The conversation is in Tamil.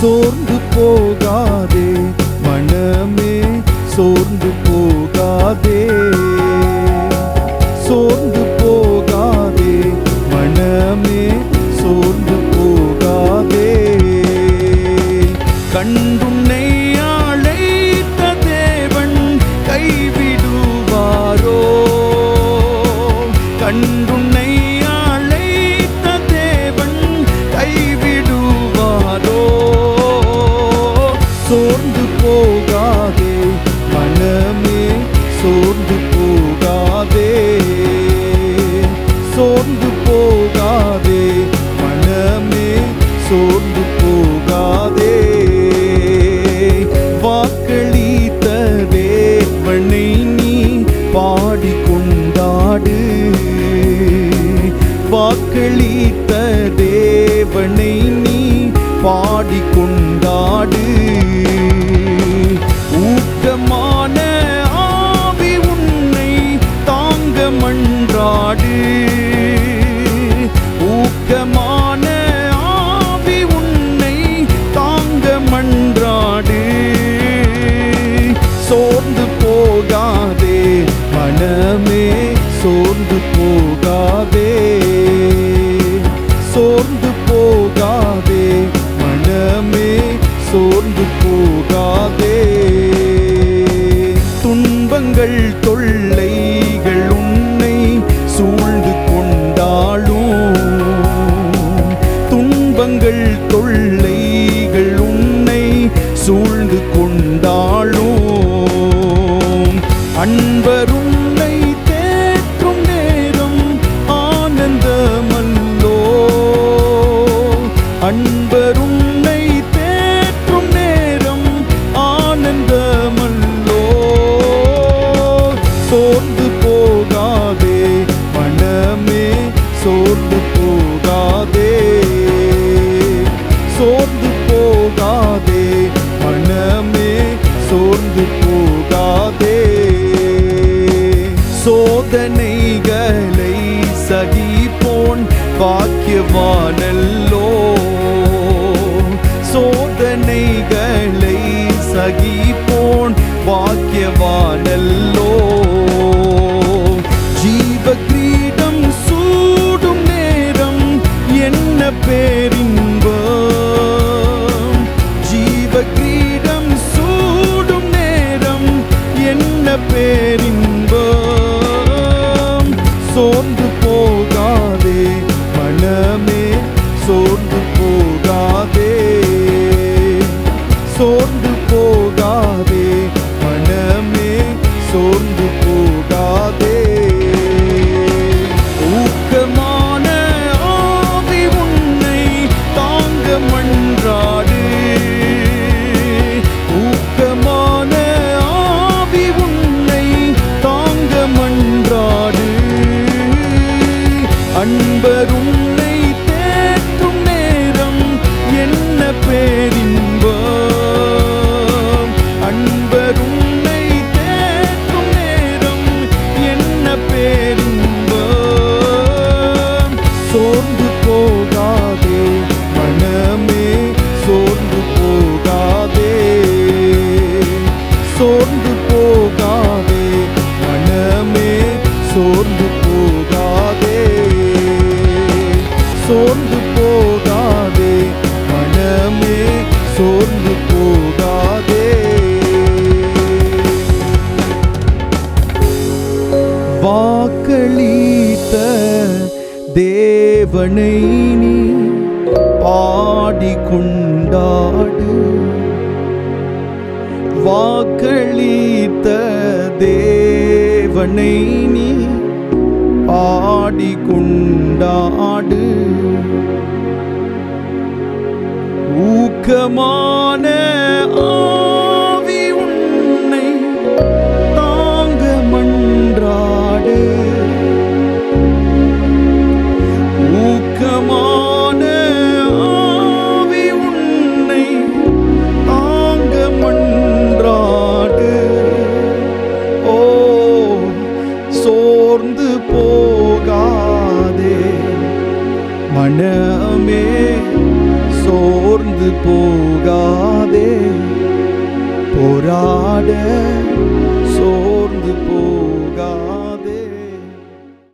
சோர்ந்து போகாதே மனமே சோர்ந்து போகாதே. சோர்ந்து போகாதே மனமே சோர்ந்து போகாதே. கண்டு சோர்ந்து போகாதே. வாக்களித்த தேவனை நீ பாடி கொண்டாடு வாக்களித்த போகாதே சோர்ந்து போகாதே மனமே சோர்ந்து போகாதே. துன்பங்கள் தொல்லைகள் உன்னை சூழ்ந்து கொண்டாலும் துன்பங்கள் தொல்லைகள் உன்னை சூழ் சோர்ந்து போகாதே மனமே சோர்ந்து போகாதே. சோர்ந்து போகாதே மனமே சோர்ந்து போகாதே. சோதனைகளை சகிப்போன் பாக்கியவானல்லோ. சோதனைகளை சகிப்போன் பாக்கியவானல்லோ. மனமே சோர்ந்து என்ன சோர்ந்து போகாதே மனமே சோர்ந்து போகாதே. சோர்ந்து போகாதே மனமே சோர்ந்து போகாதே. சோர்ந்து போகாதே மனமே சோர்ந்து வாக்களித்த தேவனை நீ பாடி கொண்டாடு வாக்களித்த தேவனை நீ பாடி கொண்டாடு ஊக்கமான சோர்ந்து போகாதே. போராட சோர்ந்து போகாதே.